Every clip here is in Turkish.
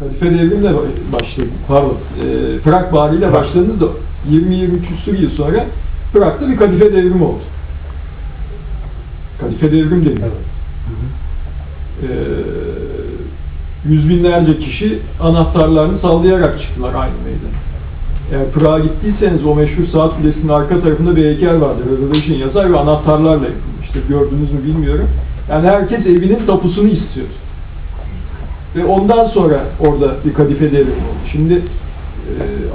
Kadife devrimle başladı. Pardon. E, Prag Bahri'yle başladınız da 20-23 küsur yıl sonra Prag'da bir kadife devrimi oldu. Kadife devrim deniyor. Ee, yüz binlerce kişi anahtarlarını sallayarak çıktılar aynı meydana. Eğer Prag'a gittiyseniz o meşhur saat kulesinin arka tarafında bir heykel vardır. Revolution yazar ve anahtarlarla yapılmıştır. Gördünüz mü bilmiyorum. Yani herkes evinin tapusunu istiyor. Ve ondan sonra orada bir kadife devrimi oldu. Şimdi e,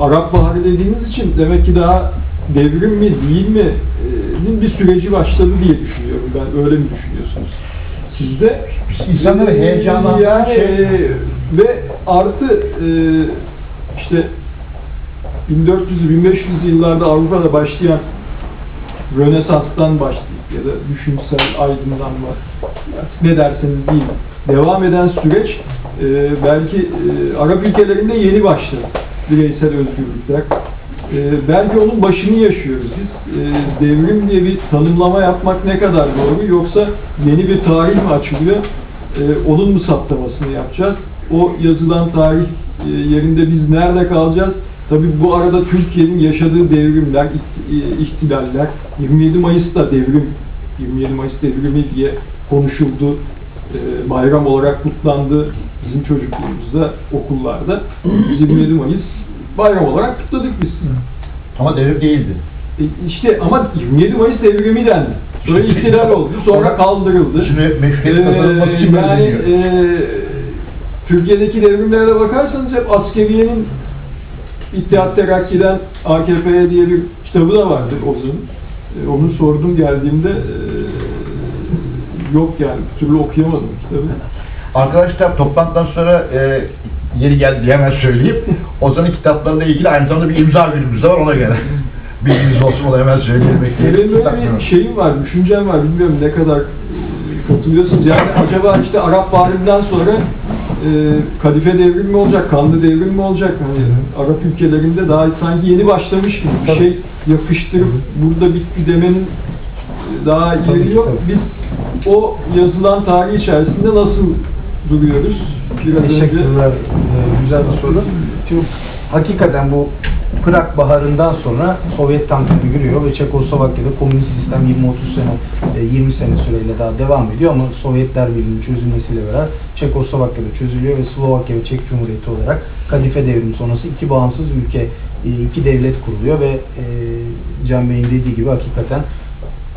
Arap Baharı dediğimiz için demek ki daha devrim mi değil mi e, bir süreci başladı diye düşünüyorum ben. Öyle mi düşünüyorsunuz? Sizde İnsanları heyecanlandıran yani, şey- e, ve artı e, işte 1400-1500 yıllarda Avrupa'da başlayan Rönesans'tan başlayıp ya da düşünsel aydınlanma ne derseniz deyin devam eden süreç e, belki e, Arap ülkelerinde yeni başladı bireysel özgürlükler. E, belki onun başını yaşıyoruz biz. E, devrim diye bir tanımlama yapmak ne kadar doğru yoksa yeni bir tarih mi açılıyor? E, onun mu saptamasını yapacağız? O yazılan tarih e, yerinde biz nerede kalacağız? Tabii bu arada Türkiye'nin yaşadığı devrimler, e, ihtilaller, 27 Mayıs'ta devrim, 27 Mayıs devrimi diye konuşuldu, e, bayram olarak kutlandı bizim çocukluğumuzda, okullarda. Biz 27 Mayıs bayram olarak kutladık biz. Ama devrim değildi. E, İşte ama 27 Mayıs devrimi dendi. Sonra ihtilal oldu, sonra kaldırıldı. Şimdi meşruiyet kazanılması için böyle yani e, Türkiye'deki devrimlere bakarsanız hep askeriyenin İttihat Terakki'den AKP'ye diye bir kitabı da vardır Ozan'ın. E, onu sordum geldiğimde e, yok yani bir türlü okuyamadım kitabı. Arkadaşlar toplantıdan sonra e, yeri geldi hemen söyleyeyim. Ozan'ın kitaplarıyla ilgili aynı zamanda bir imza günümüz de var ona göre. Bilginiz olsun onu hemen söyleyeyim. Benim böyle bir şeyim var, düşüncem var. Bilmiyorum ne kadar e, katılıyorsunuz. Yani acaba işte Arap Baharı'ndan sonra Kadife devrim mi olacak, Kanlı devrim mi olacak? Hani Arap ülkelerinde daha sanki yeni başlamış gibi bir şey yapıştırıp burada bitti demenin e, daha yeri yok. Biz o yazılan tarih içerisinde nasıl duruyoruz? Biraz önce Teşekkürler. Ee, güzel bir soru. Şimdi hakikaten bu Prag Baharı'ndan sonra Sovyet tankları yürüyor ve Çekoslovakya'da komünist sistem 20-30 sene, e, 20 sene süreyle daha devam ediyor ama Sovyetler Birliği'nin çözülmesiyle beraber Çekoslovakya'da çözülüyor ve Slovakya ve Çek Cumhuriyeti olarak Kadife Devrimi sonrası iki bağımsız ülke, e, iki devlet kuruluyor ve e, Can Bey'in dediği gibi hakikaten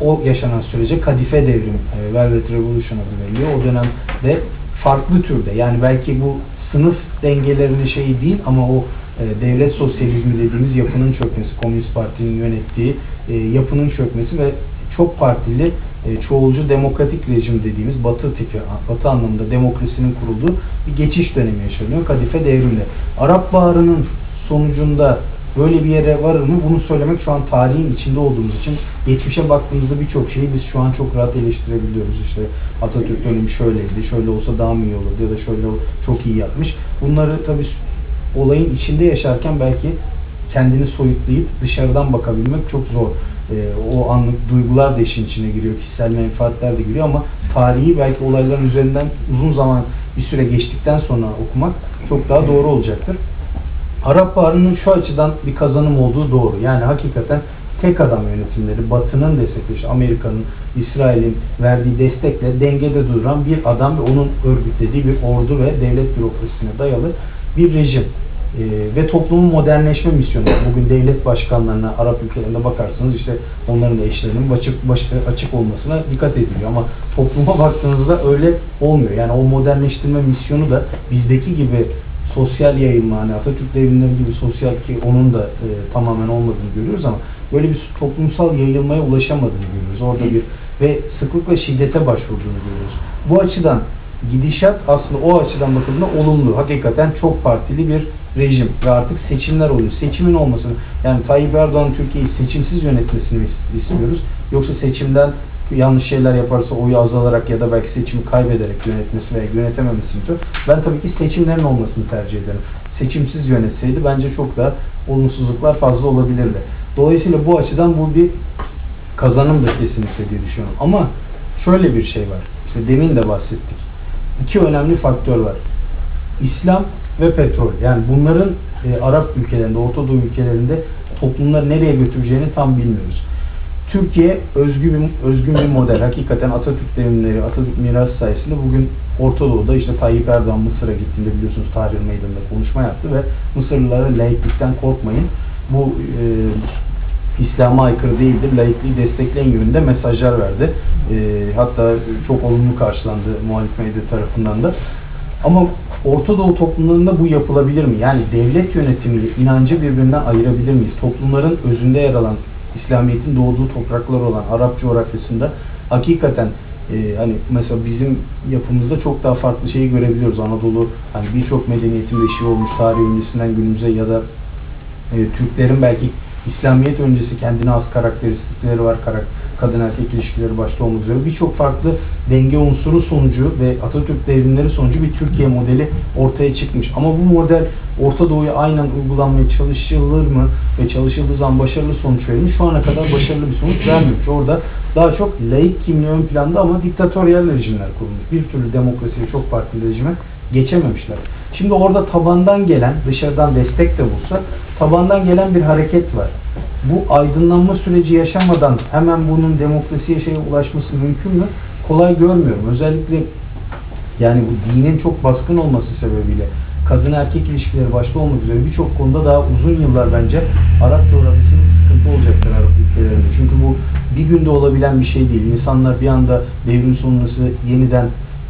o yaşanan sürece Kadife Devrim, e, Velvet Revolution adı veriliyor. O dönemde farklı türde yani belki bu sınıf dengelerinin şeyi değil ama o e, devlet sosyalizmi dediğimiz yapının çökmesi, Komünist Parti'nin yönettiği e, yapının çökmesi ve çok partili e, çoğulcu demokratik rejim dediğimiz batı tipi, batı anlamında demokrasinin kurulduğu bir geçiş dönemi yaşanıyor Kadife devrimle. Arap Baharı'nın sonucunda böyle bir yere varır mı? Bunu söylemek şu an tarihin içinde olduğumuz için geçmişe baktığımızda birçok şeyi biz şu an çok rahat eleştirebiliyoruz. İşte Atatürk dönemi şöyleydi, şöyle olsa daha mı iyi olurdu ya da şöyle çok iyi yapmış. Bunları tabii olayın içinde yaşarken belki kendini soyutlayıp dışarıdan bakabilmek çok zor. Ee, o anlık duygular da işin içine giriyor, kişisel menfaatler de giriyor ama tarihi belki olayların üzerinden uzun zaman bir süre geçtikten sonra okumak çok daha doğru olacaktır. Arap Baharı'nın şu açıdan bir kazanım olduğu doğru. Yani hakikaten tek adam yönetimleri, Batı'nın destekli, işte Amerika'nın, İsrail'in verdiği destekle dengede duran bir adam ve onun örgütlediği bir ordu ve devlet bürokrasisine dayalı bir rejim. Ee, ve toplumun modernleşme misyonu. Bugün devlet başkanlarına Arap ülkelerinde bakarsanız işte onların da eşlerinin açık, baş- açık olmasına dikkat ediliyor. Ama topluma baktığınızda öyle olmuyor. Yani o modernleştirme misyonu da bizdeki gibi sosyal yayılma, hani Atatürk devrimleri gibi sosyal ki onun da e, tamamen olmadığını görüyoruz ama böyle bir toplumsal yayılmaya ulaşamadığını görüyoruz. Orada bir ve sıklıkla şiddete başvurduğunu görüyoruz. Bu açıdan gidişat aslında o açıdan bakıldığında olumlu. Hakikaten çok partili bir rejim ve artık seçimler oluyor. Seçimin olmasını yani Tayyip Erdoğan Türkiye'yi seçimsiz yönetmesini istiyoruz? Yoksa seçimden yanlış şeyler yaparsa oyu azalarak ya da belki seçimi kaybederek yönetmesi veya yönetememesini istiyor. Ben tabii ki seçimlerin olmasını tercih ederim. Seçimsiz yönetseydi bence çok daha olumsuzluklar fazla olabilirdi. Dolayısıyla bu açıdan bu bir kazanım da kesinlikle diye düşünüyorum. Ama şöyle bir şey var. İşte demin de bahsettik. İki önemli faktör var. İslam ve petrol. Yani bunların e, Arap ülkelerinde, Orta Doğu ülkelerinde toplumları nereye götüreceğini tam bilmiyoruz. Türkiye özgü bir, özgün bir model. Hakikaten Atatürk devrimleri, Atatürk mirası sayesinde bugün Orta Doğu'da işte Tayyip Erdoğan Mısır'a gittiğinde biliyorsunuz Tahrir Meydanı'nda konuşma yaptı ve Mısırlılara laiklikten korkmayın. Bu e, İslam'a aykırı değildir, laikliği destekleyen yönünde mesajlar verdi. E, hatta çok olumlu karşılandı muhalif medya tarafından da. Ama Orta Doğu toplumlarında bu yapılabilir mi? Yani devlet yönetimiyle inancı birbirinden ayırabilir miyiz? Toplumların özünde yer alan, İslamiyet'in doğduğu topraklar olan Arap coğrafyasında hakikaten e, hani mesela bizim yapımızda çok daha farklı şeyi görebiliyoruz. Anadolu hani birçok medeniyetin beşiği olmuş tarih öncesinden günümüze ya da e, Türklerin belki İslamiyet öncesi kendine az karakteristikleri var. Karak kadın erkek ilişkileri başta olmak üzere birçok farklı denge unsuru sonucu ve Atatürk devrimleri sonucu bir Türkiye modeli ortaya çıkmış. Ama bu model Orta Doğu'ya aynen uygulanmaya çalışılır mı ve çalışıldığı zaman başarılı sonuç verir mi? Şu ana kadar başarılı bir sonuç vermemiş. Orada daha çok laik kimliği ön planda ama diktatöryel rejimler kurulmuş. Bir türlü demokrasiye çok farklı rejime geçememişler. Şimdi orada tabandan gelen, dışarıdan destek de bulsa, tabandan gelen bir hareket var. Bu aydınlanma süreci yaşamadan hemen bunun demokrasiye şeye ulaşması mümkün mü? Kolay görmüyorum. Özellikle yani bu dinin çok baskın olması sebebiyle kadın erkek ilişkileri başta olmak üzere birçok konuda daha uzun yıllar bence Arap coğrafyasının sıkıntı olacaktır Arap ülkelerinde. Çünkü bu bir günde olabilen bir şey değil. İnsanlar bir anda devrim sonrası yeniden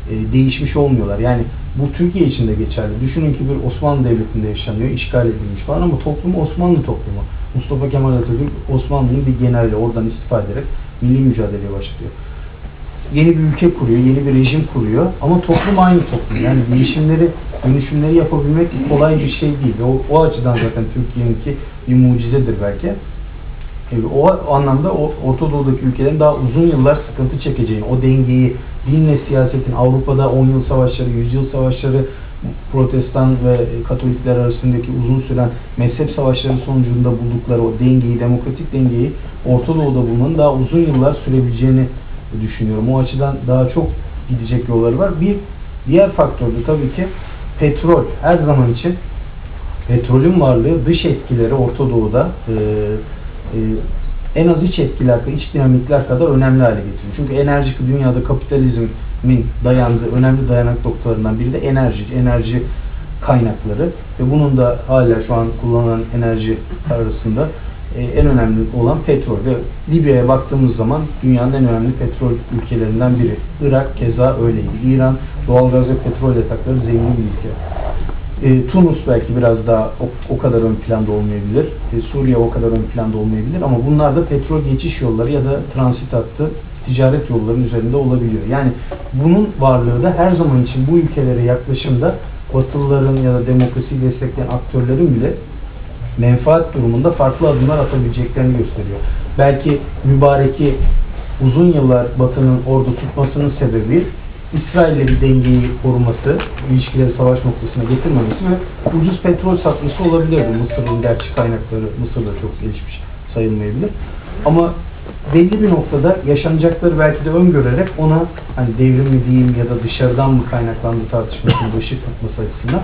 e, değişmiş olmuyorlar. Yani bu Türkiye için de geçerli. Düşünün ki bir Osmanlı Devleti'nde yaşanıyor, işgal edilmiş falan ama toplum Osmanlı toplumu. Mustafa Kemal Atatürk Osmanlı'nın bir generali oradan istifa ederek milli mücadeleye başlıyor. Yeni bir ülke kuruyor, yeni bir rejim kuruyor ama toplum aynı toplum. Yani değişimleri, dönüşümleri yapabilmek kolay bir şey değil. O, o açıdan zaten Türkiye'ninki bir mucizedir belki. E, O anlamda o Orta Doğu'daki ülkelerin daha uzun yıllar sıkıntı çekeceğini, o dengeyi dinle siyasetin Avrupa'da 10 yıl savaşları, 100 yıl savaşları, Protestan ve Katolikler arasındaki uzun süren mezhep savaşları sonucunda buldukları o dengeyi, demokratik dengeyi Orta Doğu'da bulmanın daha uzun yıllar sürebileceğini düşünüyorum. O açıdan daha çok gidecek yolları var. Bir diğer faktör de tabii ki petrol. Her zaman için petrolün varlığı dış etkileri Orta Doğu'da e, en az iç etkiler, iç dinamikler kadar önemli hale getiriyor. Çünkü enerji dünyada kapitalizmin dayandığı önemli dayanak noktalarından biri de enerji, enerji kaynakları ve bunun da hala şu an kullanılan enerji arasında e, en önemli olan petrol ve Libya'ya baktığımız zaman dünyanın en önemli petrol ülkelerinden biri. Irak keza öyleydi. İran doğalgaz ve petrol yatakları zengin bir ülke. E, Tunus belki biraz daha o, o kadar ön planda olmayabilir. E, Suriye o kadar ön planda olmayabilir ama bunlar da petrol geçiş yolları ya da transit hattı ticaret yollarının üzerinde olabiliyor. Yani bunun varlığı da her zaman için bu ülkelere yaklaşımda Batılıların ya da demokrasiyi destekleyen aktörlerin bile menfaat durumunda farklı adımlar atabileceklerini gösteriyor. Belki mübareki uzun yıllar Batı'nın orada tutmasının sebebi İsrail'le bir dengeyi koruması, ilişkileri savaş noktasına getirmemesi ve ucuz petrol satması olabilir. Bu Mısır'ın gerçi kaynakları Mısır'da çok gelişmiş sayılmayabilir. Ama belli bir noktada yaşanacakları belki de öngörerek ona hani devrim mi diyeyim ya da dışarıdan mı kaynaklandı tartışmasını ışık tutması açısından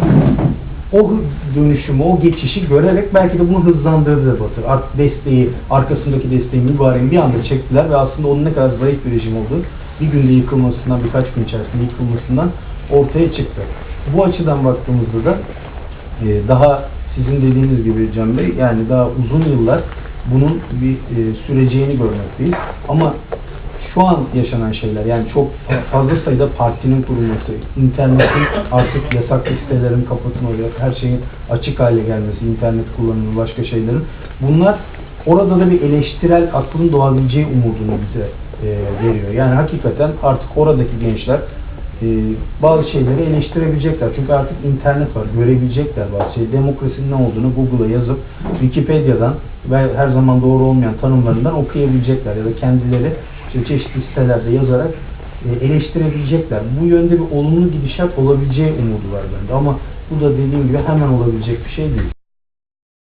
o dönüşümü, o geçişi görerek belki de bunu hızlandırdı Batı. Artık desteği, arkasındaki desteği mübareğin bir anda çektiler ve aslında onun ne kadar zayıf bir rejim olduğu bir günde yıkılmasından, birkaç gün içerisinde yıkılmasından ortaya çıktı. Bu açıdan baktığımızda da e, daha sizin dediğiniz gibi Cem Bey, yani daha uzun yıllar bunun bir e, süreceğini görmekteyiz. Ama şu an yaşanan şeyler yani çok fazla sayıda partinin kurulması, internetin artık yasaklı sitelerin kapatılması, her şeyin açık hale gelmesi, internet kullanımı, başka şeylerin bunlar orada da bir eleştirel aklın doğabileceği umudunu bize e, veriyor. Yani hakikaten artık oradaki gençler e, bazı şeyleri eleştirebilecekler. Çünkü artık internet var, görebilecekler bazı şeyi. Demokrasinin ne olduğunu Google'a yazıp Wikipedia'dan ve her zaman doğru olmayan tanımlarından okuyabilecekler ya da kendileri işte çeşitli sitelerde yazarak e, eleştirebilecekler. Bu yönde bir olumlu gidişat olabileceği umudu var bende ama bu da dediğim gibi hemen olabilecek bir şey değil.